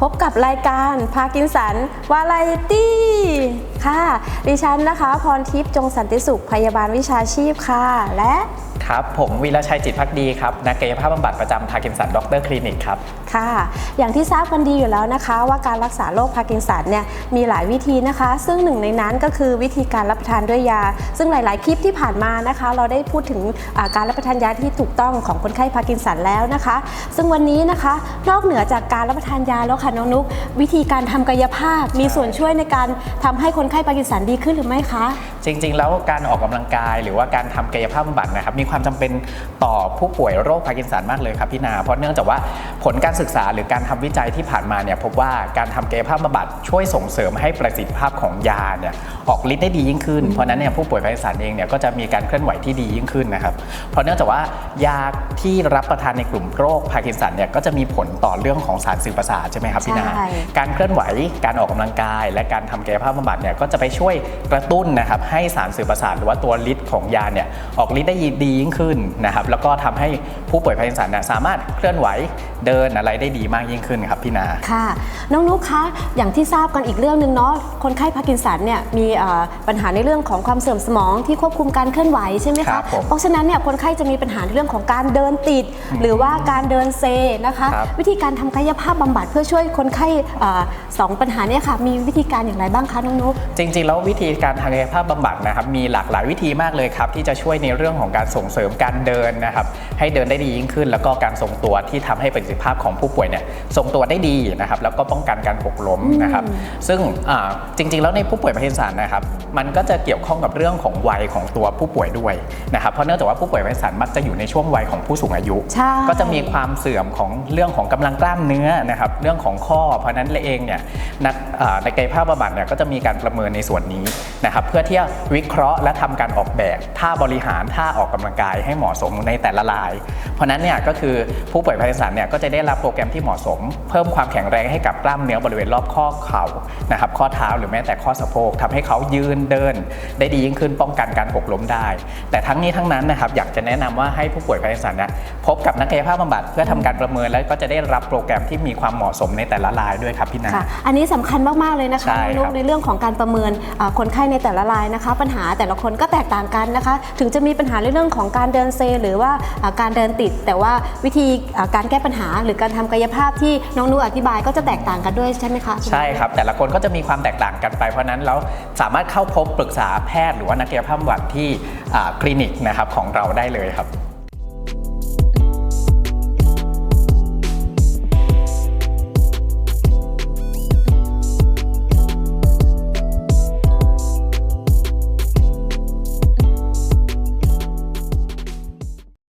พบกับรายการพากินสันวาไรตี้ค่ะ ดิฉันนะคะ พรทิพย์จงสันติสุขพยาบาลวิชาชีพค่ะ และ ครับ ผมวีรชัยจิตพักดีครับ นักกายภาพบำบัดประจำพาร์กินสันด็อกเตอร์คลินิกครับ ค่ะ อย่างที่ทราบกันดีอยู่แล้วนะคะ ว่าการรักษาโรคพาร์กินสันเนี่ยมีหลายวิธีนะคะ ซึ่งหนึ่งในนั้นก็คือวิธีการรับประทานด้วยยา ซึ่งหลาย ๆ คลิปที่ผ่านมานะคะ เราได้พูดถึงอ่าการรับประทานยาที่ถูกต้องของคนไข้พาร์กินสันแล้วนะคะ ซึ่งวันนี้นะคะ นอกเหนือจากการรับประทานยาแล้วค่ะน้องนุกวิธีการทำกายภาพมีส่วนช่วยในการทำให้คนไข้พาร์กินสันดีขึ้นหรือไม่คะ จริง ๆ แล้วการออกกำลังกายหรือว่าการทำกายภาพบำบัดนะครับมีความจำเป็นต่อผู้ป่วยโรคพาร์กินสันมากเลยครับพี่นา เพราะเนื่องจากว่าผลการศึกษาหรือการทำวิจัยที่ผ่านมาเนี่ยพบว่าการทำกายภาพบำบัดช่วยส่งเสริมให้ประสิทธิภาพของยาเนี่ยออกฤทธิ์ได้ดียิ่งขึ้น เพราะฉะนั้นเนี่ยผู้ป่วยพาร์กินสันเองเนี่ยก็จะมีการเคลื่อนไหวที่ดียิ่งขึ้นนะครับ เพราะเนื่องจากว่ายาที่รับประทานในกลุ่มโรคพาร์กินสันเนี่ยก็จะมีผลต่อเรื่องของสารสื่อประสาทใช่ไหมครับพี่นาใช่การเคลื่อนไหว การออกกำลังกาย และการทำกายภาพบำบัดเนี่ยก็จะไปช่วยกระตุ้นนะครับให้สารสื่อประสาทหรือว่าตัวฤทธิ์ของยาเนี่ยออกฤทธิ์ได้ดียิ่งขึ้นนะครับแล้วก็ทำให้ผู้ป่วยพาร์กินสันเนี่ยสามารถเคลื่อนไหวเดินอะไรได้ดีมากยิ่งขึ้นครับพี่นาค่ะ น้องนุกคะอย่างที่ทราบกันอีกเรื่องหนึ่งเนาะคนไข้พาร์กินสันเนี่ยมีเอ่อปัญหาในเรื่องของความเสื่อมสมองที่ควบคุมการเคลื่อนไหวใช่ไหมครัคะบผมเพราะฉะนั้นเนี่ยคนไข้จะมีปัญหาในเรื่องของการเดินติด หรือว่าการเดินเซนะคะครับวิธีการทำกายภาพบำบัดเพื่อช่วยคนไข้เอ่อสองปัญหาเนี่ยค่ะมีวิธีการอย่างไรบ้างคะน้องนุกจริง ๆ แล้ววิธีการทางกายภาพบำบัดนะครับมีหลากหลายวิธีมากเลยครับที่จะช่วยในเรื่องของการส่งเสริมการเดินนะครับให้เดินได้ดียิ่งขึ้น แล้วก็การทรงตัวที่ทำให้ประสิทธิภาพของผู้ป่วยเนี่ยทรงตัวได้ดีนะครับแล้วก็ป้องกันการหกล้มนะครับซึ่งอ่าจริง ๆ แล้วในผู้ป่วยพาร์กินสันนะครับมันก็จะเกี่ยวข้องกับเรื่องของวัยของตัวผู้ป่วยด้วยนะครับเพราะเนื่องจากว่าผู้ป่วยพาร์กินสันมักจะอยู่ในช่วงวัยของผู้สูงอายุใช่ก็จะมีความเสื่อมของเรื่องของกำลังกล้ามเนื้อนะครับเรื่องของข้อ เพราะฉะนั้นเองเนี่ยนักอ่าในกายภาพบำบัดเนี่ยก็จะมีการประเมินในส่วนนี้นะครับเพื่อที่จะวิเคราะห์และทำการออกแบบท่าบริหารท่าออกกำลังกายให้เหมาะสมในแต่ละราย เพราะฉะนั้นเนี่ยก็คือผู้ป่วยพาร์กินสันเนี่ยก็จะได้รับโปรแกรมที่เหมาะสม เพิ่มความแข็งแรงให้กับกล้ามเนื้อบริเวณรอบข้อเข่านะครับข้อเท้าหรือแม้แต่ข้อสะโพกทำให้เขายืนเดิน ได้ดียิ่งขึ้นป้องกันการหกล้มได้ แต่ทั้งนี้ทั้งนั้นนะครับอยากจะแนะนำว่าให้ผู้ป่วยพาร์กินสันเนี่ยพบกับนักกายภาพบำบัดเพื่อทำการประเมินแล้วก็จะได้รับโปรแกรมที่มีความเหมาะสมในแต่ละรายด้วยครับพี่นาค่ะอันนี้สำคัญมากๆเลยนะคะใช่น้องนุครักบในเรื่องของการประเมินอ่าคนไข้ในแต่ละรายนะคะ ปัญหาแต่ละคนก็แตกต่างกันนะคะ ถึงจะมีปัญหาในเรื่องของการเดินเซ หรือว่าการเดินติด แต่ว่าวิธีการแก้ปัญหา หรือการทำกายภาพที่น้องนุอธิบายก็จะแตกต่างกันด้วยใช่ไหมคะใช่ครับ แต่ละคนก็จะมีความแตกต่างกันไปเพราะนั้นเราสามารถเข้าพบปรึกษาแพทย์ หรือว่านักกายภาพบำบัดที่คลินิกนะครับของเราได้เลยครับ